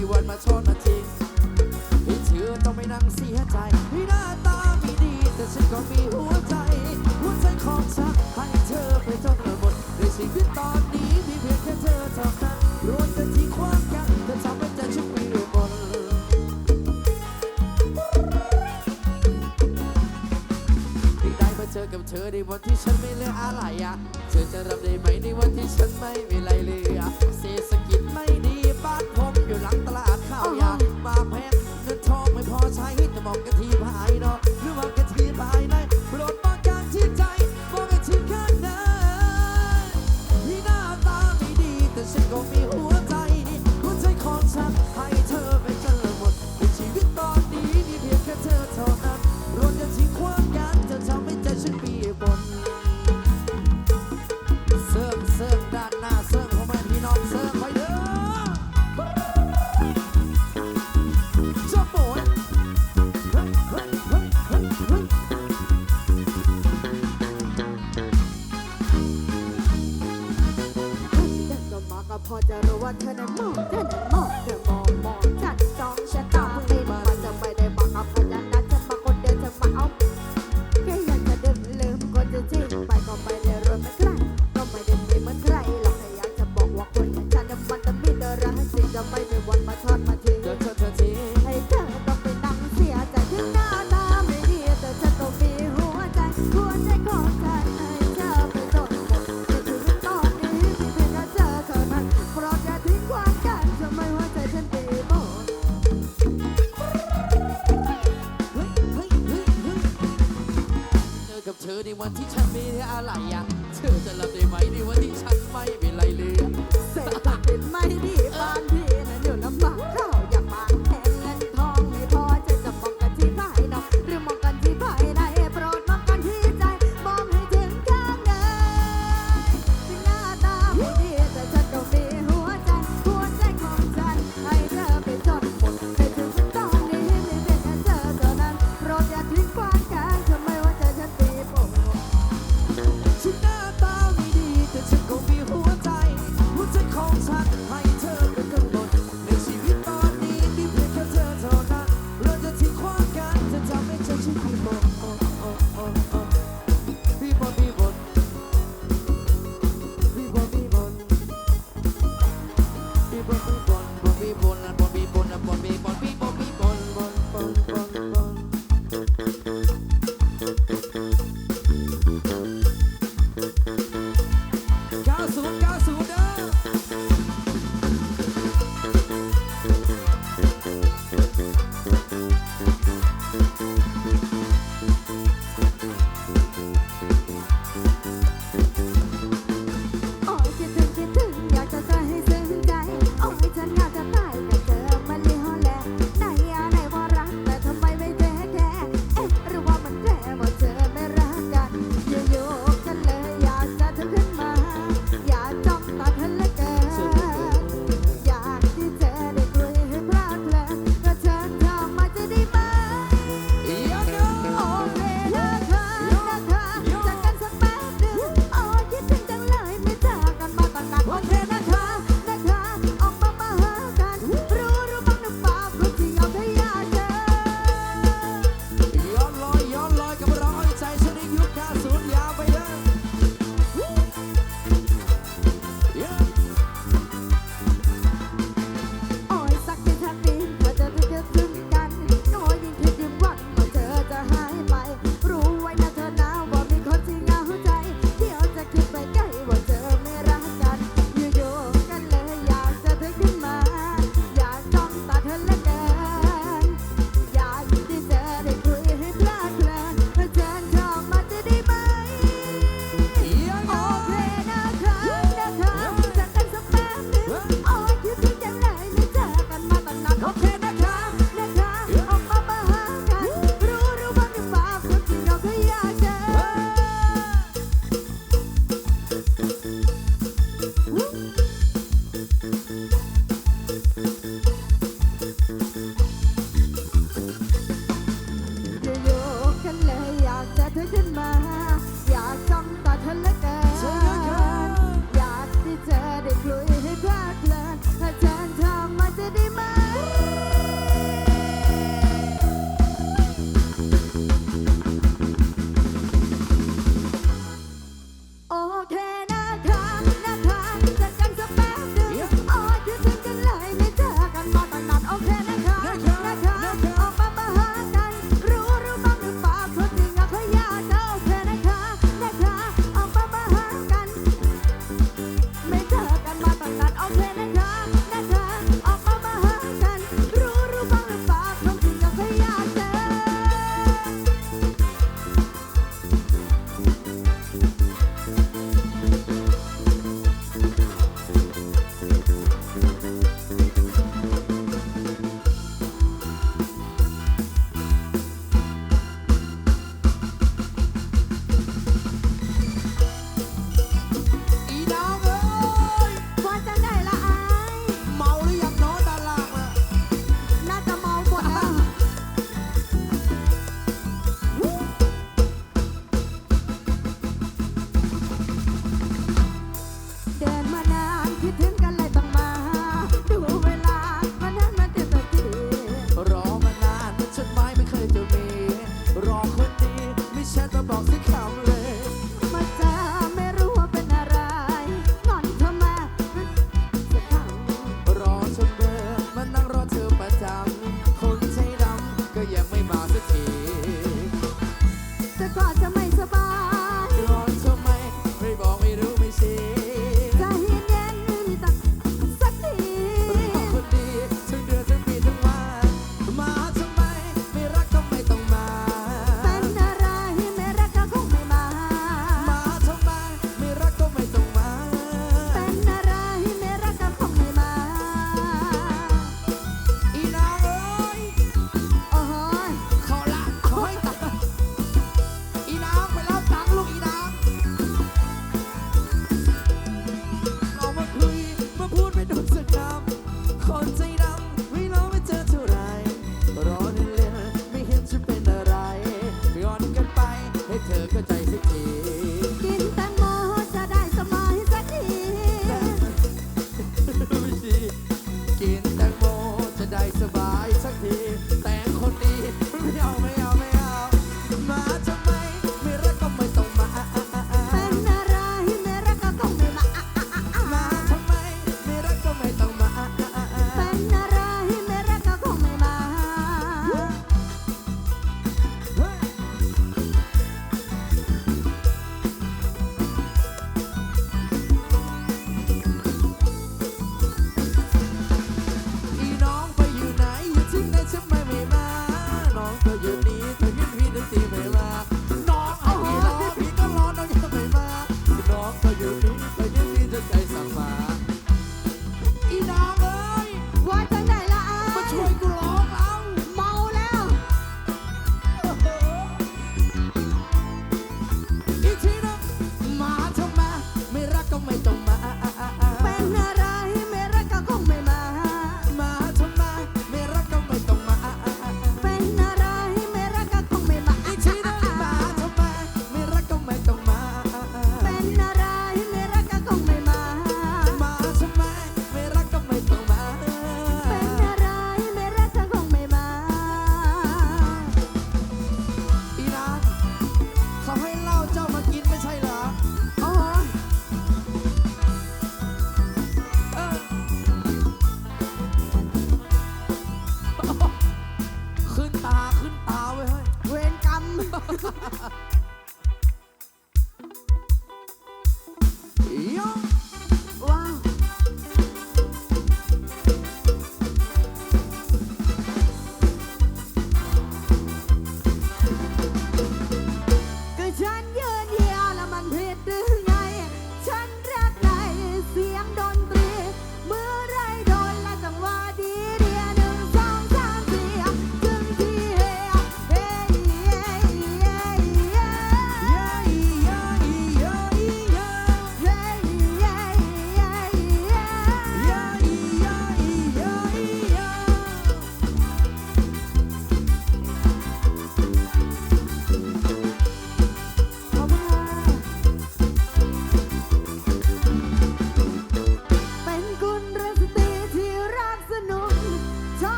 มีวันมาโทษมาจริงไม่เธอต้องไม่นั่งเสียใจไม่หน้าตาไม่ดี แต่ฉันก็มีหัวใจ หัวใจของฉันให้เธอไปจนหมดในชีวิตตอนนี้มีเพียงแค่เธอเท่านั้นรวมกันที่ความกันแต่ทำให้ใจฉันมีหมดที่ได้มาเจอกับเธอในวันที่ฉันไม่เหลืออะไรอะเธอจะรับได้ไหมในวันที่ฉันไม่มีอะไรเหลือเศรษฐกิจไม่ดีบ้านพอ อยู่หลังตลาดข้าวยามาแพงเงินทองไม่พอใช้จะบอกกะทีพายเนาะ 他特能梦，能梦。一枪